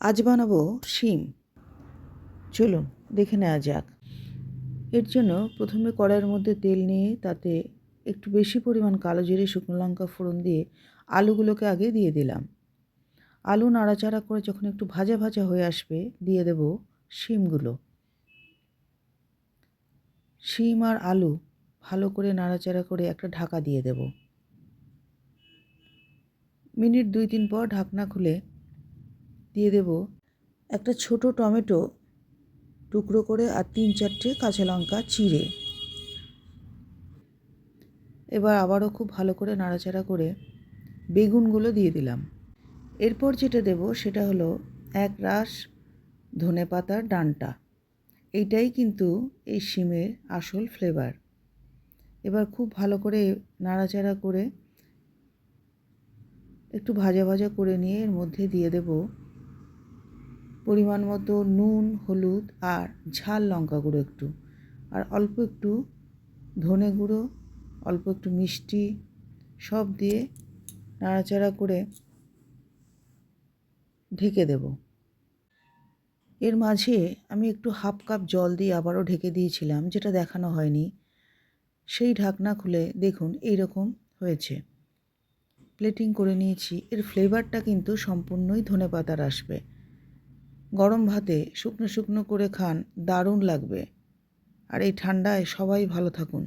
আজ বানাবো শিম। চলুন, দেখে নেওয়া যাক। এর জন্য প্রথমে কড়াইয়ের মধ্যে তেল নিয়ে তাতে একটু বেশি পরিমাণ কালো জিরে, শুকনো লঙ্কা ফোড়ন দিয়ে আলুগুলোকে আগে দিয়ে দিলাম। আলু নাড়াচাড়া করে যখন একটু ভাজা ভাজা হয়ে আসবে, দিয়ে দেব শিমগুলো। শিম আর আলু ভালো করে নাড়াচাড়া করে একটা ঢাকা দিয়ে দেব। মিনিট দুই তিন পর ঢাকনা খুলে দিয়ে দেব একটা ছোট টমেটো টুকরো করে আর তিন চারটে কাঁচা লঙ্কা চিড়ে। এবার আবারও খুব ভালো করে নাড়াচাড়া করে বেগুনগুলো দিয়ে দিলাম। এরপর যেটা দেব সেটা হলো এক রাস ধনে পাতার ডানটা। এইটাই কিন্তু এই শিমের আসল ফ্লেভার এবার খুব ভালো করে নাড়াচাড়া করে একটু ভাজা ভাজা করে নিয়ে এর মধ্যে দিয়ে দেব পরিমাণ মতো নুন, হলুদ আর ঝাল লঙ্কা গুঁড়ো একটু। আর অল্প একটু ধনে গুঁড়ো, অল্প একটু মিষ্টি সব দিয়ে নাড়াচাড়া করে ঢেকে দেব। এর মাঝে আমি একটু হাফ কাপ জল দিয়ে আবারও ঢেকে দিয়েছিলাম, যেটা দেখানো হয়নি। সেই ঢাকনা খুলে দেখুন এই রকম হয়েছে। প্লেটিং করে নিয়েছি। এর ফ্লেভারটা কিন্তু সম্পূর্ণই ধনে পাতার আসবে। গরম ভাতে শুকনো শুকনো করে খান দারুণ লাগবে। আর এই ঠান্ডায় সবাই ভালো থাকুন।